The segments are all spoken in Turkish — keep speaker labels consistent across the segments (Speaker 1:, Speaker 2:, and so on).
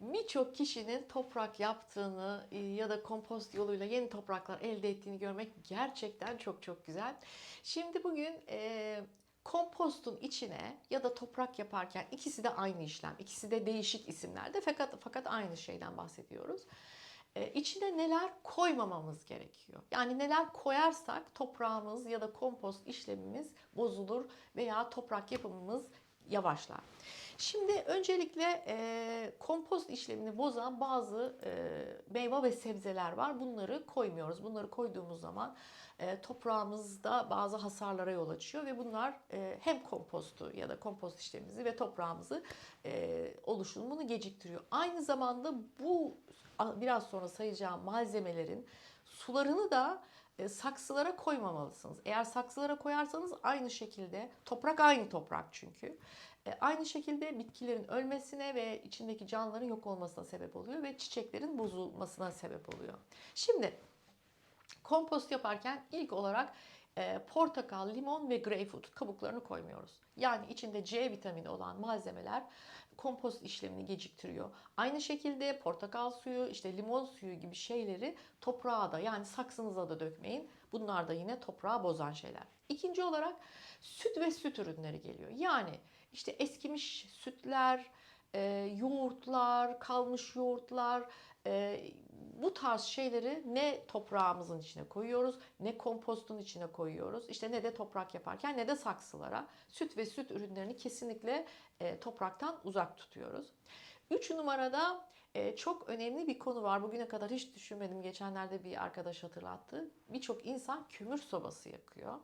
Speaker 1: birçok kişinin toprak yaptığını e, ya da kompost yoluyla yeni topraklar elde ettiğini görmek gerçekten çok çok güzel. Şimdi bugün e, kompostun içine ya da toprak yaparken ikisi de aynı işlem, ikisi de değişik isimlerde fakat fakat aynı şeyden bahsediyoruz. E, içine neler koymamamız gerekiyor. Yani neler koyarsak toprağımız ya da kompost işlemimiz bozulur veya toprak yapımımız yavaşlar. Şimdi öncelikle e, kompost işlemini bozan bazı e, meyve ve sebzeler var. Bunları koymuyoruz. Bunları koyduğumuz zaman e, toprağımızda bazı hasarlara yol açıyor ve bunlar e, hem kompostu ya da kompost işlemimizi ve toprağımızı e, oluşumunu geciktiriyor. Aynı zamanda bu biraz sonra sayacağım malzemelerin sularını da saksılara koymamalısınız. Eğer saksılara koyarsanız aynı şekilde toprak aynı toprak çünkü. E, Aynı şekilde bitkilerin ölmesine ve içindeki canlıların yok olmasına sebep oluyor ve çiçeklerin bozulmasına sebep oluyor. Şimdi kompost yaparken ilk olarak e, portakal, limon ve greyfurt kabuklarını koymuyoruz. Yani içinde C vitamini olan malzemeler kompost işlemini geciktiriyor. Aynı şekilde portakal suyu, işte limon suyu gibi şeyleri toprağa da yani saksınıza da dökmeyin. Bunlar da yine toprağı bozan şeyler. İkinci olarak süt ve süt ürünleri geliyor. Yani işte eskimiş sütler, e, yoğurtlar, kalmış yoğurtlar, e, bu tarz şeyleri ne toprağımızın içine koyuyoruz, ne kompostun içine koyuyoruz. İşte ne de toprak yaparken ne de saksılara. Süt ve süt ürünlerini kesinlikle e, topraktan uzak tutuyoruz. Üç numarada e, çok önemli bir konu var. Bugüne kadar hiç düşünmedim. Geçenlerde bir arkadaş hatırlattı. Birçok insan kömür sobası yakıyor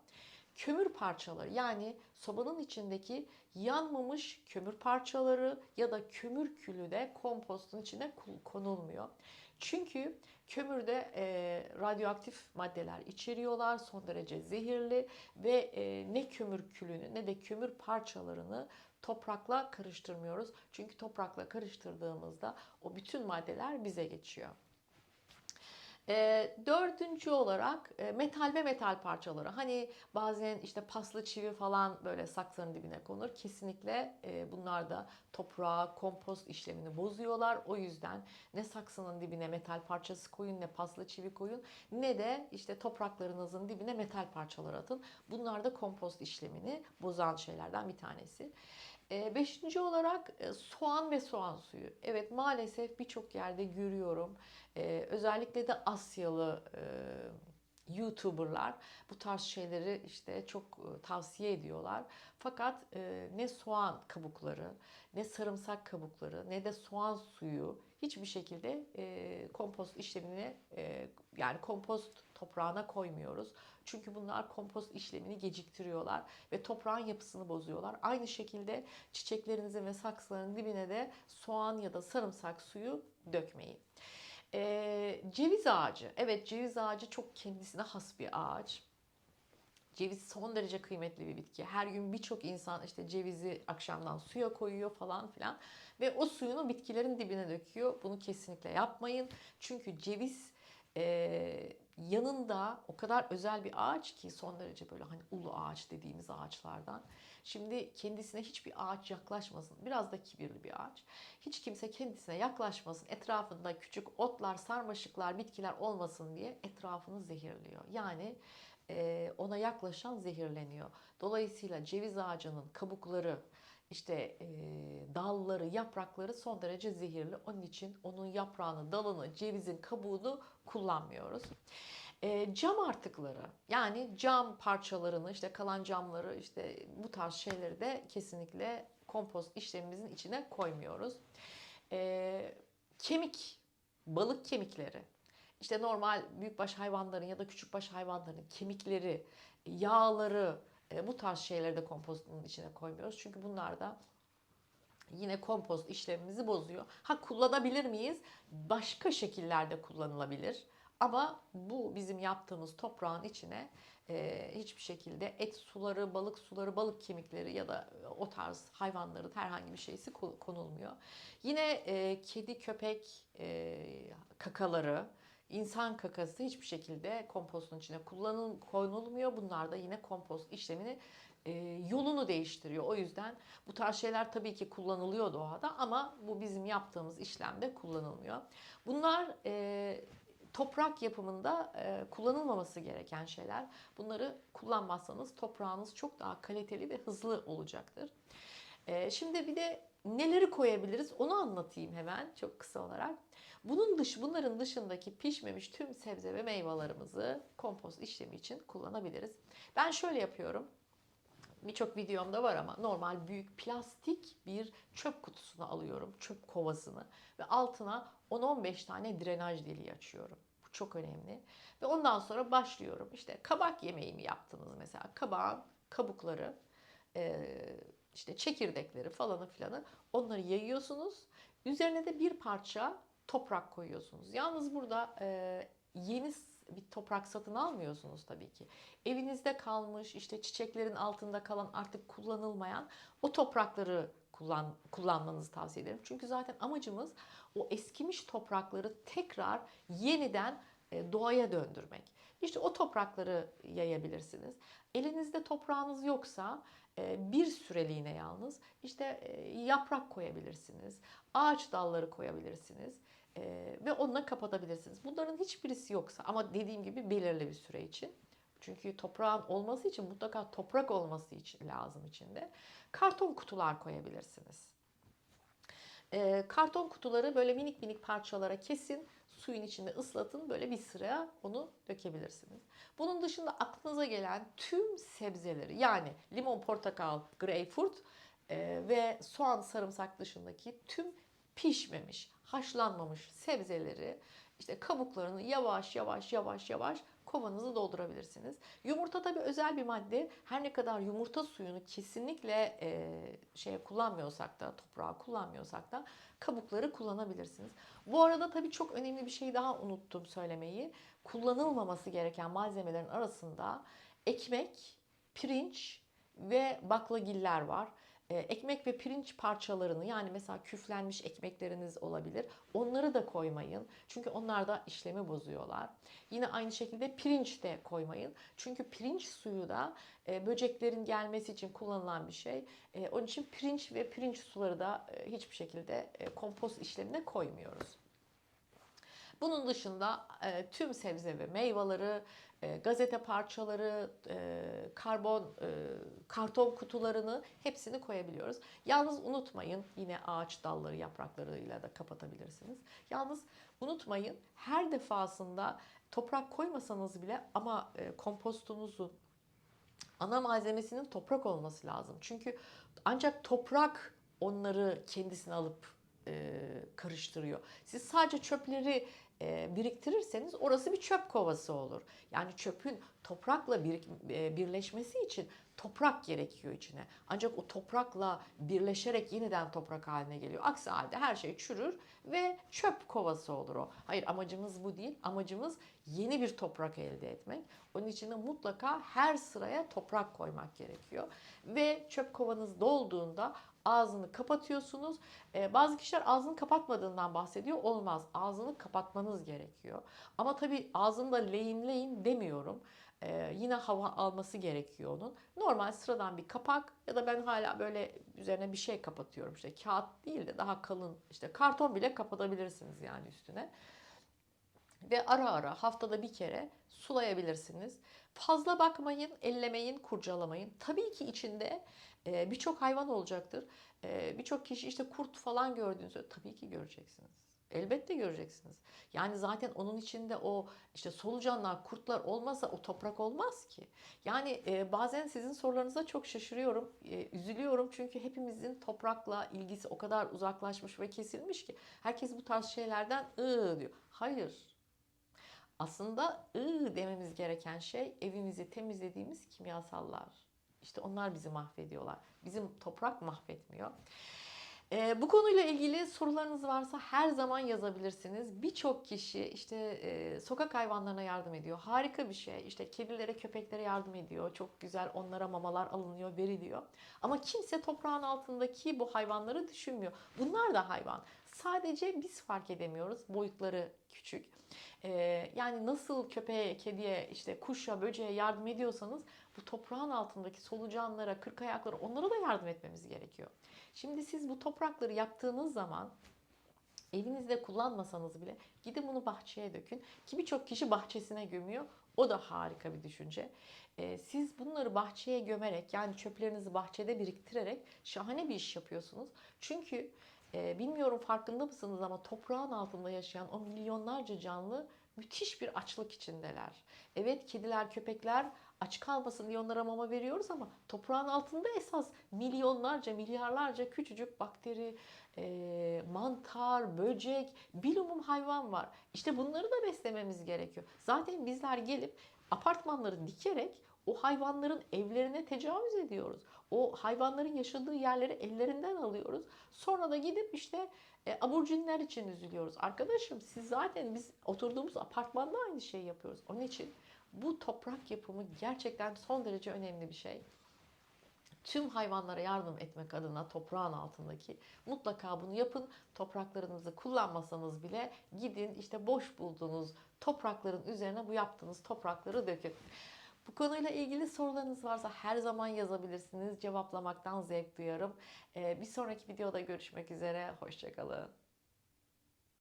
Speaker 1: kömür parçaları yani sobanın içindeki yanmamış kömür parçaları ya da kömür külü de kompostun içine konulmuyor. Çünkü kömürde e, radyoaktif maddeler içeriyorlar, son derece zehirli ve e, ne kömür külünü ne de kömür parçalarını toprakla karıştırmıyoruz. Çünkü toprakla karıştırdığımızda o bütün maddeler bize geçiyor. E, dördüncü olarak e, metal ve metal parçaları. Hani bazen işte paslı çivi falan böyle saksının dibine konur. Kesinlikle e, bunlar da toprağa, kompost işlemini bozuyorlar. O yüzden ne saksının dibine metal parçası koyun, ne paslı çivi koyun, ne de işte topraklarınızın dibine metal parçaları atın. Bunlar da kompost işlemini bozan şeylerden bir tanesi. E, Beşinci olarak e, soğan ve soğan suyu. Evet maalesef birçok yerde görüyorum. E, özellikle de Asyalı e, YouTuber'lar bu tarz şeyleri işte çok e, tavsiye ediyorlar. Fakat ne soğan kabukları, ne sarımsak kabukları, ne de soğan suyu hiçbir şekilde kompost işlemine yani kompost toprağına koymuyoruz. Çünkü bunlar kompost işlemini geciktiriyorlar ve toprağın yapısını bozuyorlar. Aynı şekilde çiçeklerinizin ve saksıların dibine de soğan ya da sarımsak suyu dökmeyin. Ee, ceviz ağacı. Evet ceviz ağacı çok kendisine has bir ağaç. Ceviz son derece kıymetli bir bitki. Her gün birçok insan işte cevizi akşamdan suya koyuyor falan filan. Ve o suyunu bitkilerin dibine döküyor. Bunu kesinlikle yapmayın. Çünkü ceviz e, yanında o kadar özel bir ağaç ki son derece böyle hani ulu ağaç dediğimiz ağaçlardan. Şimdi kendisine hiçbir ağaç yaklaşmasın. Biraz da kibirli bir ağaç. Hiç kimse kendisine yaklaşmasın. Etrafında küçük otlar, sarmaşıklar, bitkiler olmasın diye etrafını zehirliyor. Yani ona yaklaşan zehirleniyor. Dolayısıyla ceviz ağacının kabukları, işte e, dalları, yaprakları son derece zehirli. Onun için onun yaprağını, dalını, cevizin kabuğunu kullanmıyoruz. E, cam artıkları yani cam parçalarını işte kalan camları işte bu tarz şeyleri de kesinlikle kompost işlemimizin içine koymuyoruz. E, kemik, balık kemikleri işte normal büyükbaş hayvanların ya da küçükbaş hayvanların kemikleri, yağları e, bu tarz şeyleri de kompostun içine koymuyoruz. Çünkü bunlar da yine kompost işlemimizi bozuyor. Ha kullanabilir miyiz? Başka şekillerde kullanılabilir. Ama bu bizim yaptığımız toprağın içine e, hiçbir şekilde et suları, balık suları, balık kemikleri ya da o tarz hayvanların herhangi bir şeysi ko- konulmuyor. Yine e, kedi, köpek e, kakaları, insan kakası hiçbir şekilde kompostun içine kullanıl konulmuyor. Bunlar da yine kompost işlemini e, yolunu değiştiriyor. O yüzden bu tarz şeyler tabii ki kullanılıyor doğada ama bu bizim yaptığımız işlemde kullanılmıyor. Bunlar e, toprak yapımında e, kullanılmaması gereken şeyler. Bunları kullanmazsanız toprağınız çok daha kaliteli ve hızlı olacaktır. E, şimdi bir de neleri koyabiliriz onu anlatayım hemen çok kısa olarak. Bunun dış, bunların dışındaki pişmemiş tüm sebze ve meyvelerimizi kompost işlemi için kullanabiliriz. Ben şöyle yapıyorum. Birçok videomda var ama normal büyük plastik bir çöp kutusunu alıyorum. Çöp kovasını ve altına 10-15 tane drenaj deliği açıyorum. Bu çok önemli. Ve ondan sonra başlıyorum. İşte kabak yemeği mi yaptınız mesela? Kabağın kabukları, eee, işte çekirdekleri falanı filanı onları yayıyorsunuz. Üzerine de bir parça toprak koyuyorsunuz. Yalnız burada eee, yeni bir toprak satın almıyorsunuz tabii ki. Evinizde kalmış işte çiçeklerin altında kalan artık kullanılmayan o toprakları kullan, kullanmanızı tavsiye ederim. Çünkü zaten amacımız o eskimiş toprakları tekrar yeniden e, doğaya döndürmek. İşte o toprakları yayabilirsiniz. Elinizde toprağınız yoksa e, bir süreliğine yalnız işte e, yaprak koyabilirsiniz, ağaç dalları koyabilirsiniz e, ve onunla kapatabilirsiniz. Bunların hiçbirisi yoksa ama dediğim gibi belirli bir süre için. Çünkü toprağın olması için mutlaka toprak olması için lazım içinde. Karton kutular koyabilirsiniz. E, karton kutuları böyle minik minik parçalara kesin, suyun içinde ıslatın, böyle bir sıraya onu dökebilirsiniz. Bunun dışında aklınıza gelen tüm sebzeleri yani limon, portakal, greyfurt e, ve soğan, sarımsak dışındaki tüm pişmemiş, haşlanmamış sebzeleri işte kabuklarını yavaş yavaş yavaş yavaş kovanızı doldurabilirsiniz. Yumurta tabii özel bir madde. Her ne kadar yumurta suyunu kesinlikle e, şeye kullanmıyorsak da, toprağa kullanmıyorsak da kabukları kullanabilirsiniz. Bu arada tabii çok önemli bir şey daha unuttum söylemeyi. Kullanılmaması gereken malzemelerin arasında ekmek, pirinç ve baklagiller var. Ee, ekmek ve pirinç parçalarını yani mesela küflenmiş ekmekleriniz olabilir. Onları da koymayın. Çünkü onlar da işlemi bozuyorlar. Yine aynı şekilde pirinç de koymayın. Çünkü pirinç suyu da e, böceklerin gelmesi için kullanılan bir şey. E, onun için pirinç ve pirinç suları da e, hiçbir şekilde e, kompost işlemine koymuyoruz. Bunun dışında e, tüm sebze ve meyveleri, e, gazete parçaları, e, karbon, e, karton kutularını hepsini koyabiliyoruz. Yalnız unutmayın yine ağaç dalları yapraklarıyla da kapatabilirsiniz. Yalnız unutmayın her defasında toprak koymasanız bile ama e, kompostunuzun ana malzemesinin toprak olması lazım. Çünkü ancak toprak onları kendisine alıp e, karıştırıyor. Siz sadece çöpleri e, biriktirirseniz orası bir çöp kovası olur. Yani çöpün toprakla bir, e, birleşmesi için toprak gerekiyor içine. Ancak o toprakla birleşerek yeniden toprak haline geliyor. Aksi halde her şey çürür ve çöp kovası olur o. Hayır amacımız bu değil. Amacımız yeni bir toprak elde etmek. Onun için de mutlaka her sıraya toprak koymak gerekiyor. Ve çöp kovanız dolduğunda ağzını kapatıyorsunuz. Ee, bazı kişiler ağzını kapatmadığından bahsediyor. Olmaz. Ağzını kapatmanız gerekiyor. Ama tabii ağzını da lehimleyin demiyorum. Ee, yine hava alması gerekiyor onun. Normal sıradan bir kapak ya da ben hala böyle üzerine bir şey kapatıyorum. İşte kağıt değil de daha kalın işte karton bile kapatabilirsiniz yani üstüne. Ve ara ara haftada bir kere sulayabilirsiniz. Fazla bakmayın, ellemeyin, kurcalamayın. Tabii ki içinde e, birçok hayvan olacaktır. E, birçok kişi işte kurt falan gördüğünüzde tabii ki göreceksiniz. Elbette göreceksiniz. Yani zaten onun içinde o işte solucanlar, kurtlar olmasa o toprak olmaz ki. Yani e, bazen sizin sorularınıza çok şaşırıyorum, üzülüyorum çünkü hepimizin toprakla ilgisi o kadar uzaklaşmış ve kesilmiş ki herkes bu tarz şeylerden ıı diyor. Hayır. Aslında ıı dememiz gereken şey evimizi temizlediğimiz kimyasallar. İşte onlar bizi mahvediyorlar. Bizim toprak mahvetmiyor. Ee, bu konuyla ilgili sorularınız varsa her zaman yazabilirsiniz. Birçok kişi işte e, sokak hayvanlarına yardım ediyor. Harika bir şey. İşte kedilere, köpeklere yardım ediyor. Çok güzel onlara mamalar alınıyor, veriliyor. Ama kimse toprağın altındaki bu hayvanları düşünmüyor. Bunlar da hayvan. Sadece biz fark edemiyoruz. Boyutları küçük. Ee, yani nasıl köpeğe, kediye, işte kuşa, böceğe yardım ediyorsanız bu toprağın altındaki solucanlara, kırk ayaklara onlara da yardım etmemiz gerekiyor. Şimdi siz bu toprakları yaptığınız zaman evinizde kullanmasanız bile gidin bunu bahçeye dökün. Ki birçok kişi bahçesine gömüyor. O da harika bir düşünce. Ee, siz bunları bahçeye gömerek yani çöplerinizi bahçede biriktirerek şahane bir iş yapıyorsunuz. Çünkü e, bilmiyorum farkında mısınız ama toprağın altında yaşayan o milyonlarca canlı müthiş bir açlık içindeler. Evet kediler, köpekler aç kalmasın diye onlara mama veriyoruz ama toprağın altında esas milyonlarca, milyarlarca küçücük bakteri, e, mantar, böcek, bilumum hayvan var. İşte bunları da beslememiz gerekiyor. Zaten bizler gelip apartmanları dikerek o hayvanların evlerine tecavüz ediyoruz. O hayvanların yaşadığı yerleri ellerinden alıyoruz. Sonra da gidip işte e, aborjinler için üzülüyoruz. Arkadaşım siz zaten biz oturduğumuz apartmanda aynı şeyi yapıyoruz. Onun için bu toprak yapımı gerçekten son derece önemli bir şey tüm hayvanlara yardım etmek adına toprağın altındaki mutlaka bunu yapın. Topraklarınızı kullanmasanız bile gidin işte boş bulduğunuz toprakların üzerine bu yaptığınız toprakları dökün. Bu konuyla ilgili sorularınız varsa her zaman yazabilirsiniz. Cevaplamaktan zevk duyarım. Ee, bir sonraki videoda görüşmek üzere. Hoşçakalın.